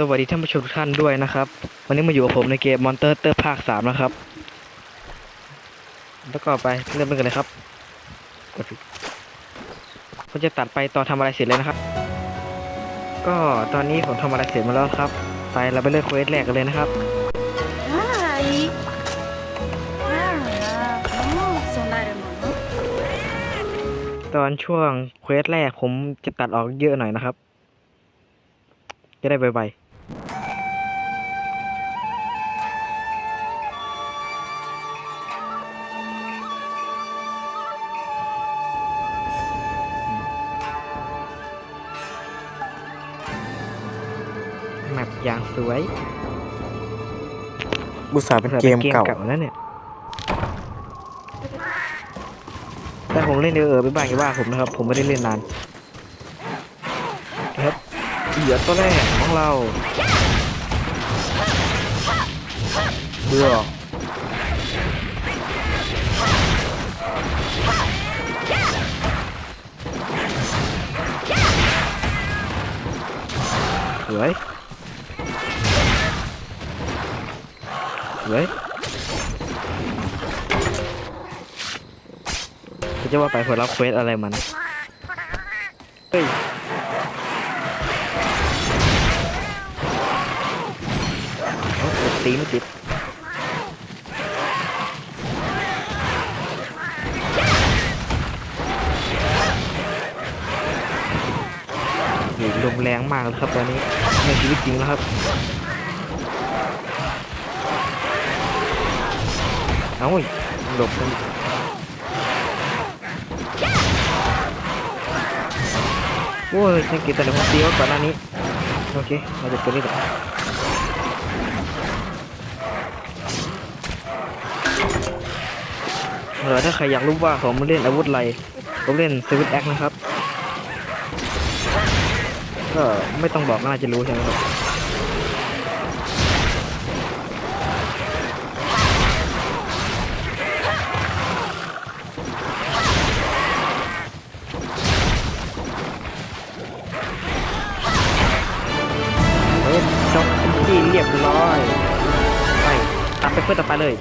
สวัสดีท่านผู้ชมทุกท่านด้วยนะครับ วันนี้มาอยู่กับผมในเกมมอนเตอร์เตอร์ภาคสามนะครับ แล้วก็ไปเริ่มกันเลยครับกดก็จะตัดไปตอนทำอะไรเสร็จเลยนะครับ ก็ตอนนี้ผมทำอะไรเสร็จมาแล้วครับ ไปเราไปเลือกเควสแรกกันเลยนะครับตอนช่วงเควสแรกผมจะตัดออกเยอะหน่อยนะครับ จะได้ใบๆ มปอย่างสวยบุษาเป็นเกมเก่าแล้วเนี่ยแต่ผมเล่นเออไปบ้างอย่าว่าผมนะครับ ผมไม่ได้เล่นนานนะครับเหยื่อตัวแรกของเราเบื่อสวย สวยจะว่าไปผลลัพธ์เควสอะไรมัน เฮ้ยตีไม่ติดลมแรงมากเลยครับตอนนี้ในชีวิตจริงแล้วครับ เอ้าหลบกันโอ้ยฉันกินแต่ละคนตีเขาก่อนหน้านี้ โอเคเราจะตัวนี้ก่อนเออถ้าใครอยากรู้ว่าผมเล่นอาวุธอะไร ผมเล่นสวิตแอคนะครับ ก็ไม่ต้องบอกน่าจะรู้ใช่ไหมครับ พื่อต่อไปเลย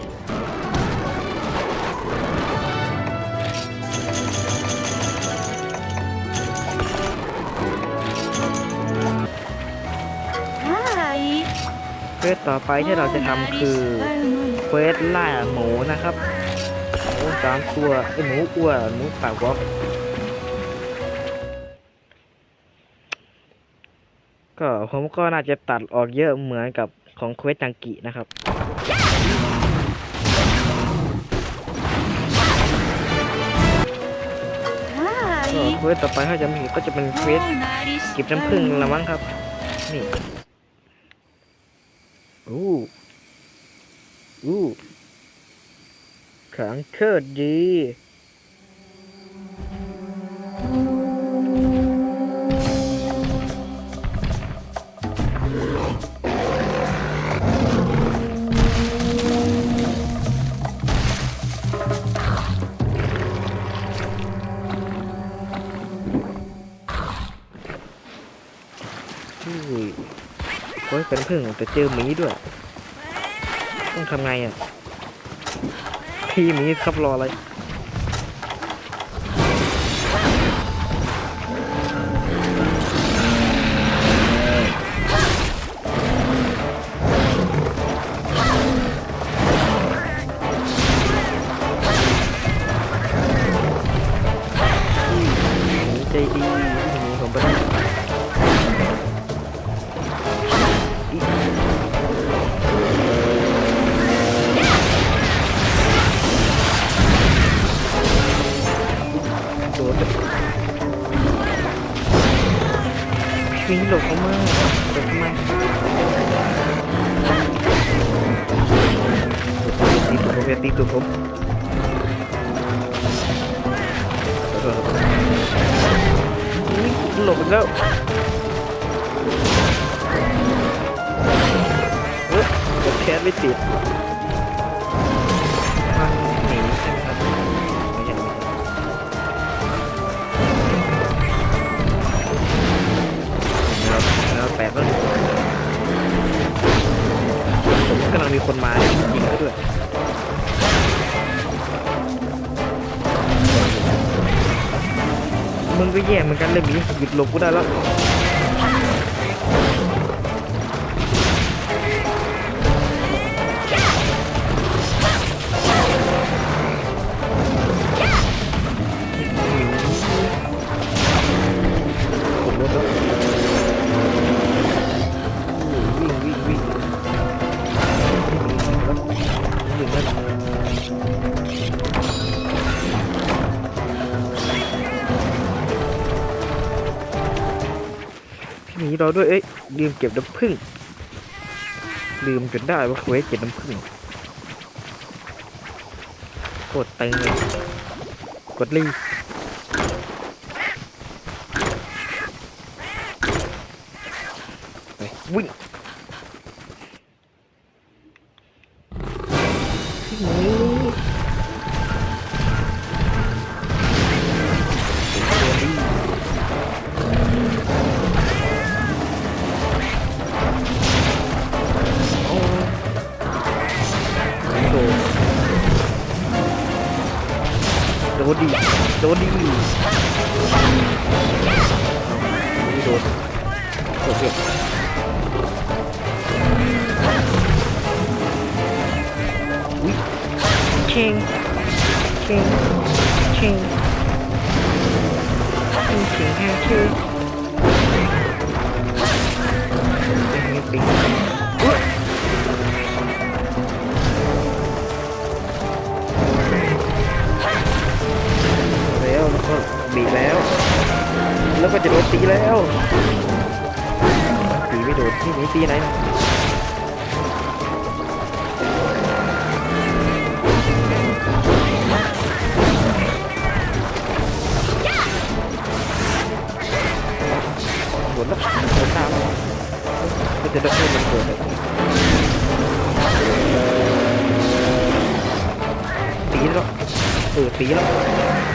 はい。เควสต่อไปที่เราจะทำคือเควสล่าหมูนะครับหมูสามตัวไอยหมูอ้วนหมูปากวอกก็ผมก็น่าจะตัดออกเยอะเหมือนกับของเควสจังกินะครับ วสต่อไปถ้าจะมีก็จะเป็นเควสเก็บน้ำผึ้งละมั้งครับ นี่อู้อู้แขังเชิดดี เป็นพึ่งแต่เจอหมีด้วย ต้องทำไงอะพี่หมีครับรออะไร ตีตัวผมอย่าตีตัวผมขอโทษครับอุ๊ยหลบอีกแล้วเฮ้ยกดแคสไม่ติดมันหนีใช่ไหมครับไม่ใช่ไม่แล้วแล้วแปดแล้วมีคนมาเนี่ยยิงเขาด้วย มึงก็แย่เหมือนกันเลยหมีหยุดหลบกูได้แล้ว พี่หมีราด้วย เอ้ยลืมเก็บน้ำผึ้งลืมจนได้ว่าเควสเก็บน้ำผึ้งโคตรเต็งเลยกดรีไปวิ่ง โอเคอุ้ยเชงเชงเชงชงเชงแฮงเชงไม่ปิงอุ๊ยแล้วแล้วก็บีแล้ว แล้วก็จะโดนตีแล้ว ไม่โดนที่นี้ตีไหนหมดแล้วหมดตามแล้วก็จะได้ให้มันเกิดเลยตีแล้วเออตีแล้ว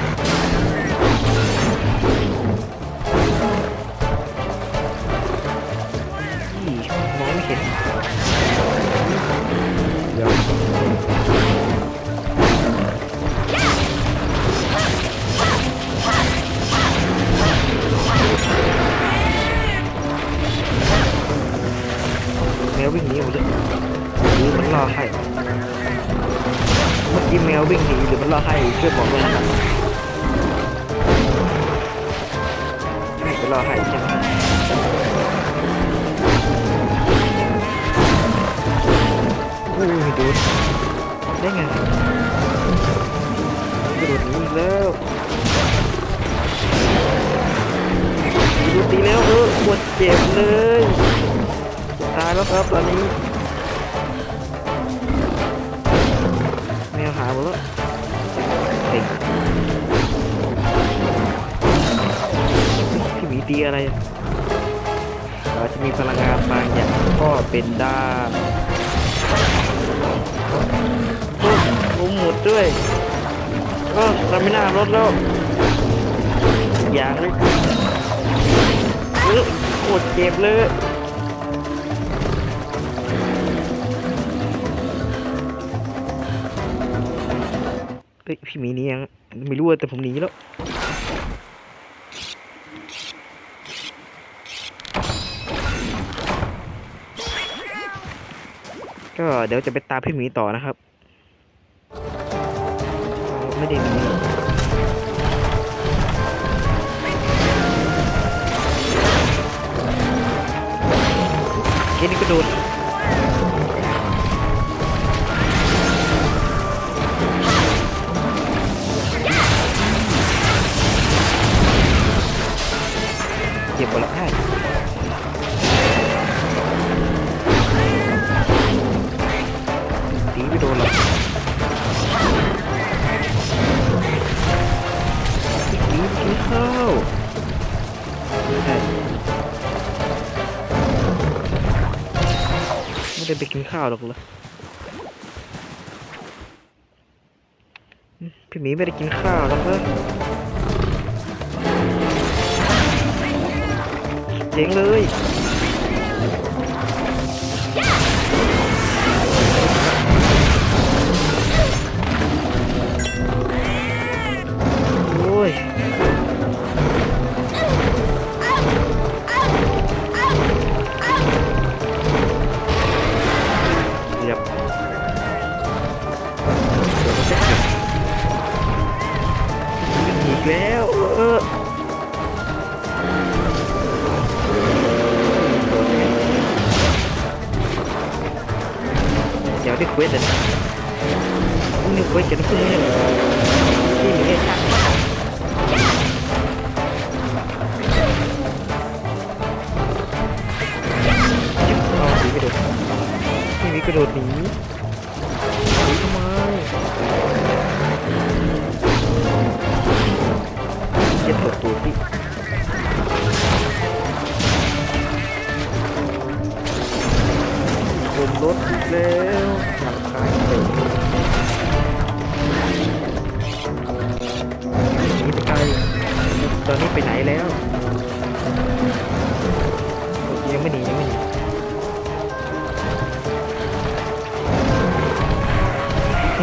รอห้ใช่ไหมอุ้ยดนได้ไงกระโดดหนีแล้วดูตีแล้วเออปวดเจ็บเลยตายแล้วครับตอนนี้แมวหาหมดแล้ว ตีอะไรเราจะมีพลังงานบางอย่างก็เป็นได้โอ้มหมดด้วยก็เราไม่น่ารถแล้ว อย่างเลยเออโคตรเจ็บเลยเฮ้ยพี่มีนี่ยังไม่รู้แต่ผมหนีแล้ว ก็เดี๋ยวจะไปตามพี่หมีต่อนะครับ ไม่ได้หนีแค่นี้ก็โดนเจ็บหมดแล้ว นกินข้าไม่ได้ไม่ได้ไปกินข้าวหรอกเหรอพี่หมีไม่ได้กินข้าวหรอกเหรอเจ๋งเลย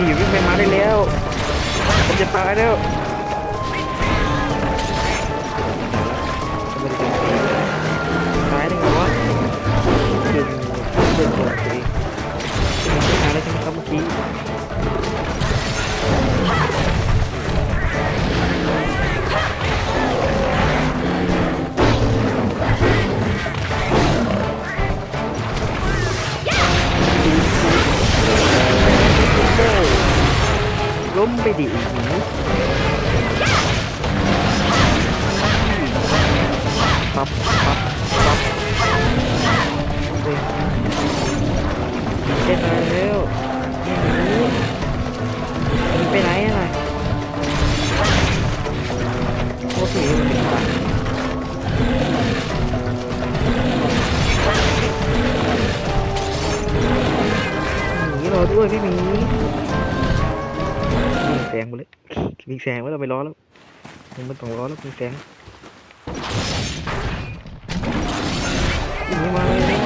นี่วิ่งไปมาได้แล้วผมจะตายแล้วตายได้ไงวะดึงเดินตัวตัวเองตายแล้วใช่ไหมครับเมื่อกี้ มไปดิหนีปั๊บปั๊บปั๊บเฮ้ยได้ตายแล้วนี่หนีหนีไปไหนอะไรโอ้ผีมันเป็นขาหนีเรอด้วยไม่มี แซงหมดเลยวิ่งแซงไว้เราไปล้อแล้วมึงไม่ต้องล้อแล้ววิ่งแซงนีมาเลย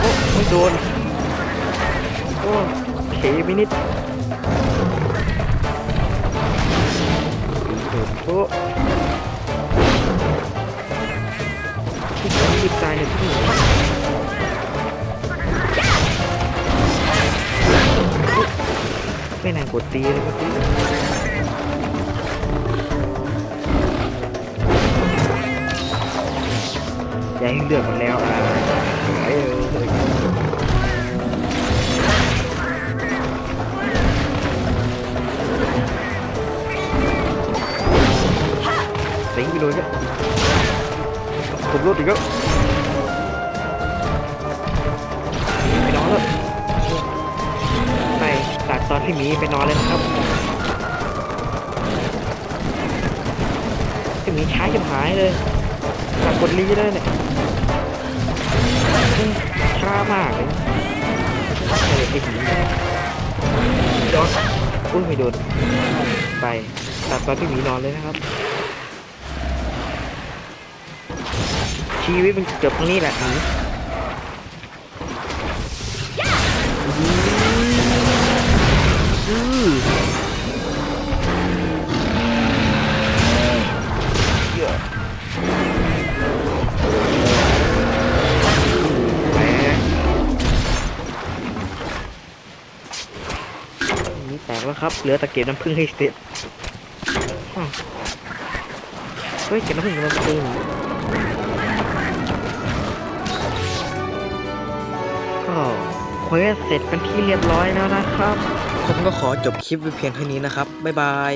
โอ้ไม่โดน โอ้เคมินิด โอ้ที่ผมติดใจเห็นที่หนูไม่นานกดตีเลยเมื่อกี้อย่าให้เลือกมันแล้วอะ cùng lúc thì gấp ไปนอนแล้วไปตัดตอนที่หมีไปนอนเลยนะครับที่หมีช้าจะหายเลยตัดกดรีเลยเนี่ยช้ามากเลยเออไอหมียอดอุ้ยไม่โดนไปตัดตอนที่หมีนอนเลยนะครับ ชีวิตมันจบตรงนี้แหละหนีอือเยอะแหมนี่แตกแล้วครับ เหลือต่เก็บน้ำผึ้งให้เสร็จอ้าวเฮ้ย เก็บน้ำผึ้งกับน้ำผึ้ง เควสเสร็จเป็นที่เรียบร้อยแล้วนะครับ ผมก็ขอจบคลิปไว้เพียงเท่านี้นะครับ บ๊ายบาย